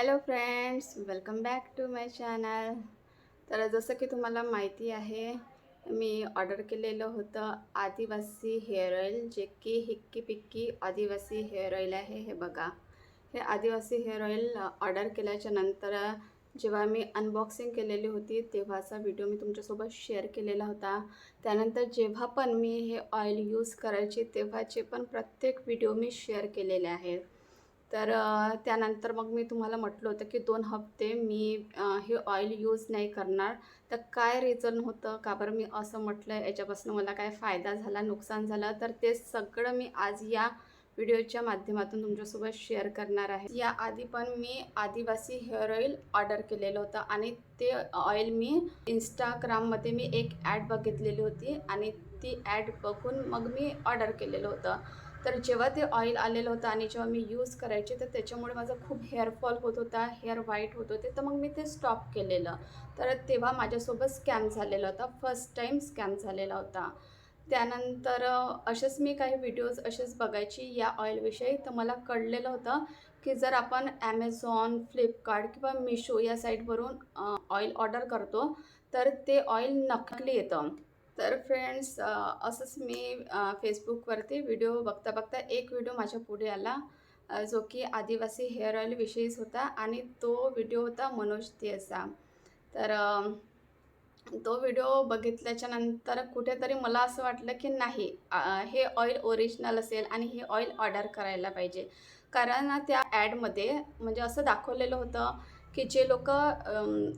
Hello friends welcome back to my channel. तर जसं की तुम्हाला माहिती आहे मी ऑर्डर केलेलं होतं आदिवासी हेअर ऑईल जे की हिक्की पिक्की आदिवासी हेअर ऑईल आहे हे बघा. हे आदिवासी हेअर ऑईल ऑर्डर केल्याच्यानंतर जेव्हा मी अनबॉक्सिंग केलेली होती तेव्हाचा व्हिडिओ मी तुमच्यासोबत शेअर केलेला होता. त्यानंतर जेव्हा पण मी हे ऑइल यूज करायचे तेव्हाचे पण प्रत्येक व्हिडिओ मी शेअर केलेले आहेत. तर त्यानंतर मग मी तुम्हाला म्हटलं होतं की दोन हफ्ते मी हे ऑइल यूज नाही करणार. तर काय रिझन होतं? का बरं मी असं म्हटलं? याच्यापासून मला काय फायदा झाला? नुकसान झालं? तर ते सगळं मी आज या व्हिडिओच्या माध्यमातून तुमच्यासोबत शेअर करणार आहे. या आधी पण मी आदिवासी हेअर ऑइल ऑर्डर केलेलं होतं आणि ते ऑइल मी इंस्टाग्राममध्ये मी एक ॲड बघितलेली होती आणि ती ॲड बघून मग मी ऑर्डर केलेलं होतं. तर जेव्हा ते ऑइल आलेलं होतं आणि जेव्हा मी यूज करायचे तर त्याच्यामुळे माझा खूप हेअरफॉल होत होता हेअर व्हाईट होत होते. तर मग मी ते स्टॉप केलेलं. तर तेव्हा माझ्यासोबत स्कॅम झालेला होता. फर्स्ट टाईम स्कॅम झालेला होता. त्यानंतर असेच मी काही व्हिडिओज असेच बघायची या ऑइलविषयी तर मला कळलेलं होतं की जर आपण ॲमेझॉन फ्लिपकार्ट किंवा मिशो या साईटवरून ऑइल ऑर्डर करतो तर ते ऑइल नकली येतं. तर फ्रेंड्स असंच मी फेसबुकवरती व्हिडिओ बघता बघता एक व्हिडिओ माझ्या पुढे आला जो की आदिवासी हेअर ऑइलविषयीच होता आणि तो व्हिडिओ होता मनोज देसा तर तो व्हिडिओ बघितल्याच्या नंतर कुठेतरी मला असं वाटलं की नाही हे ऑइल ओरिजिनल असेल आणि हे ऑइल ऑर्डर करायला पाहिजे. कारण त्या ॲडमध्ये म्हणजे असं दाखवलेलं होतं की जे लोक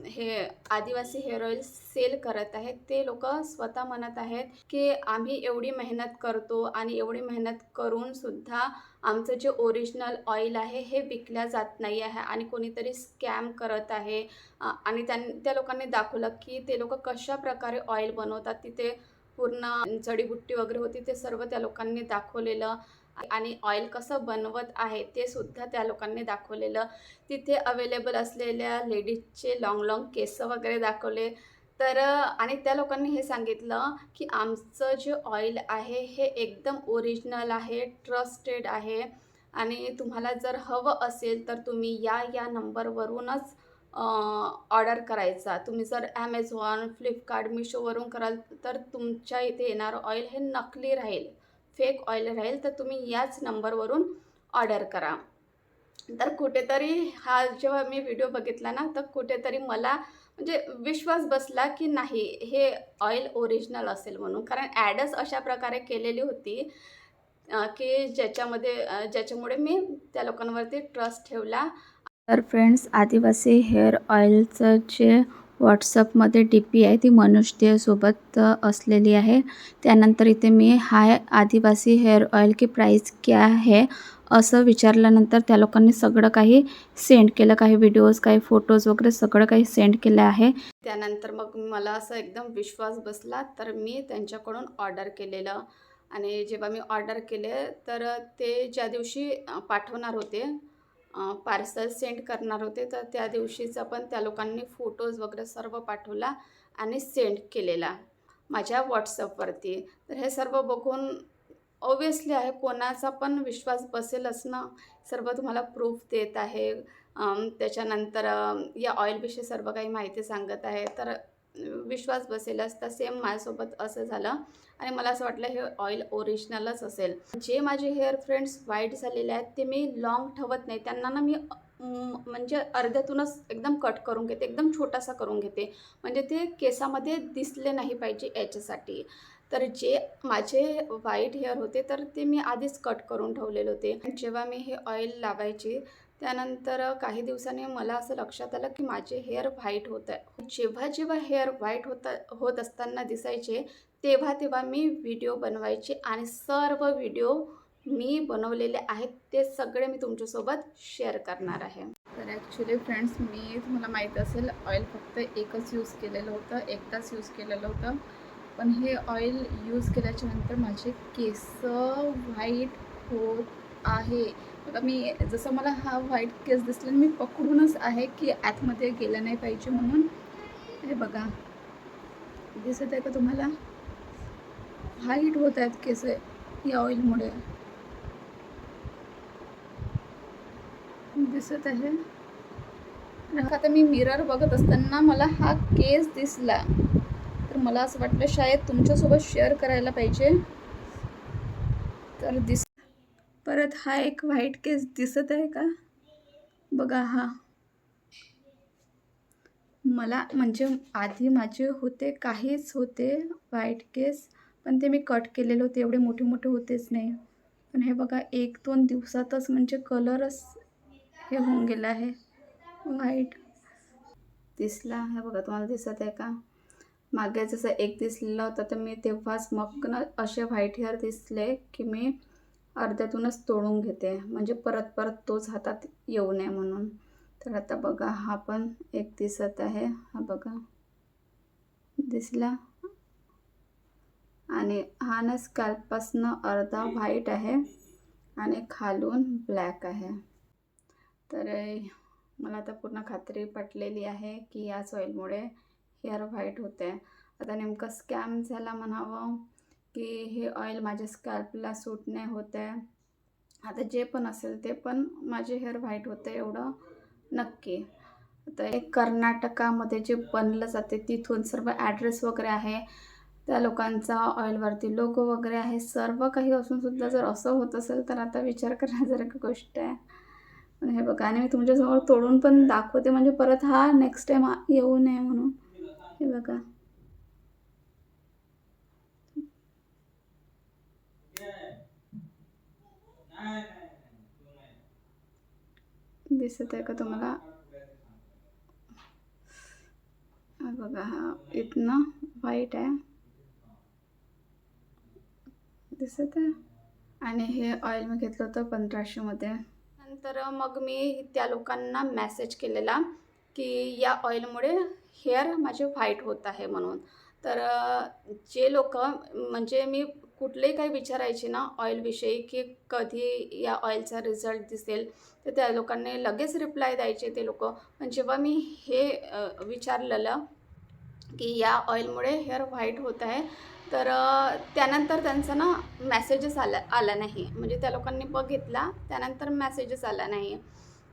हे आदिवासी हेअर ऑइल सेल करत आहेत ते लोक स्वतः म्हणत आहेत की आम्ही एवढी मेहनत करतो आणि एवढी मेहनत करून सुद्धा आमचं जे ओरिजिनल ऑइल आहे हे विकल्या जात नाही आहे आणि कोणीतरी स्कॅम करत आहे. आणि त्यां त्या लोकांनी दाखवलं की ते लोक कशा प्रकारे ऑइल बनवतात तिथे पूर्ण जडीबुट्टी वगैरे होती ते सर्व त्या लोकांनी दाखवलेलं. आणि ऑइल कसं बनवत आहे ते सुद्धा त्या लोकांनी दाखवलेलं. तिथे अवेलेबल असलेल्या लेडीजचे लाँग लाँग केस वगैरे दाखवले. तर आणि त्या लोकांनी हे सांगितलं की आमचं जे ऑइल आहे हे एकदम ओरिजिनल आहे ट्रस्टेड आहे. आणि तुम्हाला जर हवं असेल तर तुम्ही या या नंबरवरूनच ऑर्डर करायचा. तुम्ही जर ॲमेझॉन फ्लिपकार्ट मिशोवरून कराल तर तुमच्या इथे येणारं ऑइल हे नकली राहील. फेक ऑइल राहील तर तुम्ही याच नंबरवरून ऑर्डर करा. तर कुठेतरी हा जेव्हा मी व्हिडिओ बघितला ना तर कुठेतरी मला म्हणजे विश्वास बसला की नाही हे ऑइल ओरिजिनल असेल म्हणून. कारण ॲडच अशा प्रकारे केलेली होती की ज्याच्यामध्ये ज्याच्यामुळे मी त्या लोकांवरती ट्रस्ट ठेवला. तर फ्रेंड्स आदिवासी हेअर ऑइलचं जे व्हॉट्सअपमध्ये डी पी आहे. ती मनोज सोबत असलेली आहे. त्यानंतर इथे मी हाय आदिवासी हेअर ऑइल की प्राईस क्या है असं विचारल्यानंतर त्या लोकांनी सगळं काही सेंड केलं. काही व्हिडिओज काही फोटोज वगैरे सगळं काही सेंड केलं आहे. त्यानंतर मग मला असं एकदम विश्वास बसला तर मी त्यांच्याकडून ऑर्डर केलेलं. आणि जेव्हा मी ऑर्डर केले तर ते ज्या दिवशी पाठवणार होते पार्सल सेंड करणार होते. तर त्या दिवशीचा पण त्या लोकांनी फोटोज वगैरे सर्व पाठवला आणि सेंड केलेला माझ्या व्हॉट्सअपवरती तर हे सर्व बघून ऑब्वियसली आहे कोणाचा पण विश्वास बसेलच ना? सर्व तुम्हाला प्रूफ देत आहे. त्याच्यानंतर या ऑइलविषयी सर्व काही माहिती सांगत आहे. तर विश्वास बसेलच तर सेम माझ्यासोबत असं झालं. आणि मला असं वाटलं हे ऑइल ओरिजिनलच असेल. जे माझे हेअर फ्रेंड्स वाईट झालेले आहेत ते मी लॉंग ठेवत नाही. त्यांना ना मी म्हणजे अर्ध्यातूनच एकदम कट करून घेते एकदम छोटासा करून घेते. म्हणजे ते केसामध्ये दिसले नाही पाहिजे याच्यासाठी. तर जे माझे वाईट हेअर होते तर ते मी आधीच कट करून ठेवलेले होते. आणि जेव्हा मी हे ऑइल लावायची त्यानंतर काही दिवसांनी मला असं लक्षात आलं की माझे हेअर व्हाईट होत आहे. जेव्हा जेव्हा हेअर व्हाईट होता होत असताना दिसायचे तेव्हा तेव्हा मी व्हिडिओ बनवायचे आणि सर्व व्हिडिओ मी बनवलेले आहेत ते सगळे मी तुमच्यासोबत शेअर करणार आहे. तर ॲक्च्युली फ्रेंड्स मी तुम्हाला माहीत असेल ऑइल फक्त एकच यूज केलेलं होतं एकदाच यूज केलेलं होतं. पण हे ऑइल यूज केल्याच्यानंतर माझे केस व्हाईट होत आहे. मी जसं मला हा व्हाईट केस दिसला मी पकडूनच आहे की आतमध्ये गेलं नाही पाहिजे म्हणून. हे बघा. दिसत आहे का तुम्हाला? व्हाईट होत आहेत केस या ऑइलमुळे दिसत आहे. आता मी मिरर बघत असताना मला हा केस दिसला. तर मला असं वाटलं शाळेत तुमच्यासोबत शेअर करायला पाहिजे. तर दिस परत हा एक व्हाईट केस दिसत आहे का? बघा हा. मला म्हणजे आधी माझे होते काहीच होते व्हाईट केस पण ते मी कट केलेले होते. एवढे मोठे मोठे होतेच नाही. पण हे बघा एक दोन दिवसातच म्हणजे कलरच हे होऊन गेलं आहे. व्हाईट दिसला. हे बघा तुम्हाला दिसत आहे का? मागे जसं एक दिसलेला होता तर मी तेव्हाच मग असे व्हाईट हेअर दिसले की मी अर्ध्यातूनच तोडून घेते. म्हणजे परत परत तोच हातात येऊ नये म्हणून. तर आता बघा हा पण एक दिसत आहे. हा बघा. दिसला? आणि हा ना स्कॅल्पपासनं अर्धा व्हाईट आहे आणि खालून ब्लॅक आहे. तर मला आता पूर्ण खात्री पटलेली आहे की याच ऑइलमुळे हेअर व्हाईट होते. आता नेमकं स्कॅम झाला म्हणावं? की हे ऑइल माझ्या स्कॅल्पला सूट नाही होत आहे. आता जे पण असेल ते पण माझे हेअर व्हाईट होते एवढं नक्की. आता एक कर्नाटकामध्ये जे बनलं जाते तिथून सर्व ॲड्रेस वगैरे आहे. त्या लोकांचा ऑइलवरती लोगो वगैरे आहे. सर्व काही असूनसुद्धा जर असं होत असेल तर आता विचार करण्यासारखी गोष्ट आहे. हे बघा आणि मी तुमच्यासमोर तोडून पण दाखवते. म्हणजे परत हा नेक्स्ट टाईम येऊ नये म्हणून. हे बघा. दिसत आहे का तुम्हाला? बघा हा इथनं व्हाईट आहे. दिसत आहे आणि हे ऑइल मी घेतलं होतं पंधराशेमध्ये नंतर मग मी त्या लोकांना मेसेज केलेला की या ऑइलमुळे हेअर माझे व्हाईट होत आहे म्हणून. तर जे लोक म्हणजे मी कुठलेही काही विचारायचे ना ऑइलविषयी की कधी या ऑइलचा रिझल्ट दिसेल तर त्या लोकांनी लगेच रिप्लाय द्यायचे ते लोक. पण जेव्हा मी हे विचारलेलं की या ऑइलमुळे हेअर व्हाईट होत आहे तर त्यानंतर त्यांचा ना मॅसेजेस आला आला नाही. म्हणजे त्या लोकांनी बघितला त्यानंतर मॅसेजेस आला नाही.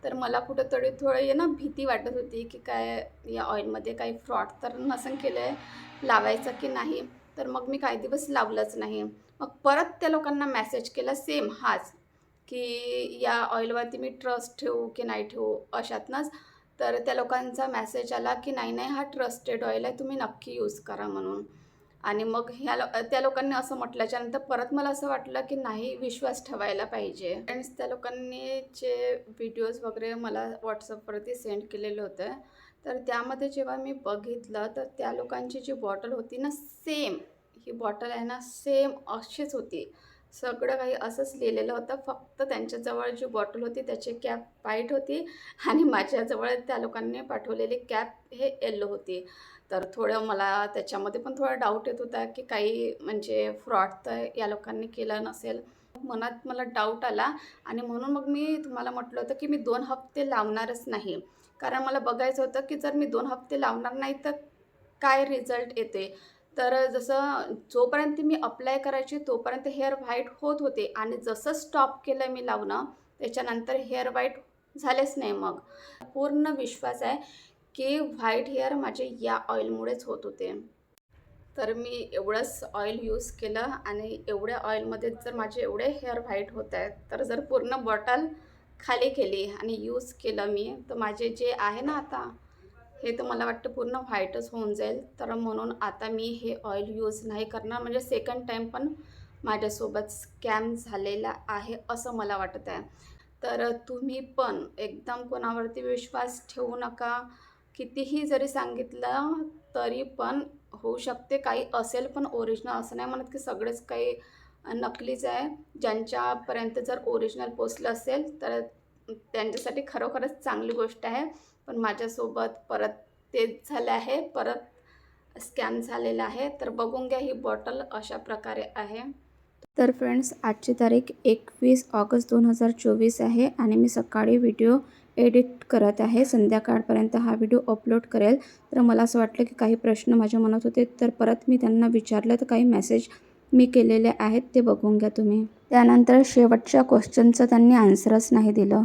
तर मला कुठंतरी थोडं ना भीती वाटत होती की काय या ऑइलमध्ये काही फ्रॉड तर नसन केलं आहे लावायचं की नाही. तर मग मी काही दिवस लावलंच नाही. मग परत त्या लोकांना मेसेज केला सेम हाच की या ऑइलवरती मी ट्रस्ट ठेवू की नाही ठेवू अशातनंच. तर त्या लोकांचा मेसेज आला की नाही नाही हा ट्रस्टेड ऑइल आहे तुम्ही नक्की यूज करा म्हणून. आणि मग ह्या लो त्या लोकांनी असं म्हटल्याच्यानंतर परत मला असं वाटलं की नाही विश्वास ठेवायला पाहिजे. फ्रेंड्स त्या लोकांनी जे व्हिडिओज वगैरे मला व्हॉट्सअपवरती सेंड केलेले होते तर त्यामध्ये जेव्हा मी बघितलं तर त्या लोकांची जी बॉटल होती ना सेम ही बॉटल आहे ना सेम अशीच होती. सगळं काही असंच लिहिलेलं होतं. फक्त त्यांच्याजवळ जी बॉटल होती त्याची कॅप व्हाईट होती आणि माझ्याजवळ त्या लोकांनी पाठवलेली कॅप हे येल्लो होती. तर थोडं मला त्याच्यामध्ये पण थोडा डाऊट येत होता की काही म्हणजे फ्रॉड तर या लोकांनी केलं नसेल. मनात मला डाऊट आला आणि म्हणून मग मी तुम्हाला म्हटलं होतं की मी दोन हप्ते लावणारच नाही. कारण मला बघायचं होतं की जर मी दोन हप्ते लावणार नाही तर काय रिझल्ट येते? तर जसं जोपर्यंत मी अप्लाय करायची तोपर्यंत हेअर व्हाईट होत होते. आणि जसं स्टॉप केलं मी लावणं त्याच्यानंतर हेअर व्हाईट झालेच नाही मग. पूर्ण विश्वास आहे की व्हाईट हेअर माझे या ऑइलमुळेच होत होते. तर मी एवढंच ऑइल यूज केलं आणि एवढ्या ऑइलमध्ये जर माझे एवढे हेअर व्हाईट होत आहेत तर जर पूर्ण बॉटल खाली केली आणि यूज केलं मी. तर माझे जे आहे ना आता हे तर मला वाटतं पूर्ण व्हाईटच होऊन जाईल. तर म्हणून आता मी हे ऑइल यूज नाही करणार. म्हणजे सेकंड टाईम पण माझ्यासोबत स्कॅम झालेला आहे असं मला वाटत आहे. तर तुम्ही पण एकदम कोणावरती विश्वास ठेवू नका. कितीही जरी सांगितलं तरी पण होऊ शकते. काही असेल पण ओरिजिनल असं नाही म्हणत की सगळेच काही नकलीच आहे ज्यांच्यापर्यंत जर ओरिजिनल पोचलं असेल तर त्यांच्यासाठी खरोखरच चांगली गोष्ट आहे. पण माझ्यासोबत परत तेच झालं आहे परत स्कॅम झालेला आहे. तर बघून घ्या ही बॉटल अशा प्रकारे आहे. तर फ्रेंड्स आजची तारीख एकवीस ऑगस्ट दोन हजार चोवीस आहे आणि मी सकाळी व्हिडिओ एडिट करत आहे. संध्याकाळपर्यंत हा व्हिडिओ अपलोड करेल. तर मला असं वाटलं की काही प्रश्न माझ्या मनात होते तर परत मी त्यांना विचारलं तर काही मेसेज मी केलेले आहेत ते बघून घ्या तुम्ही. त्यानंतर शेवटच्या क्वेश्चनचं त्यांनी आन्सरच नाही दिलं.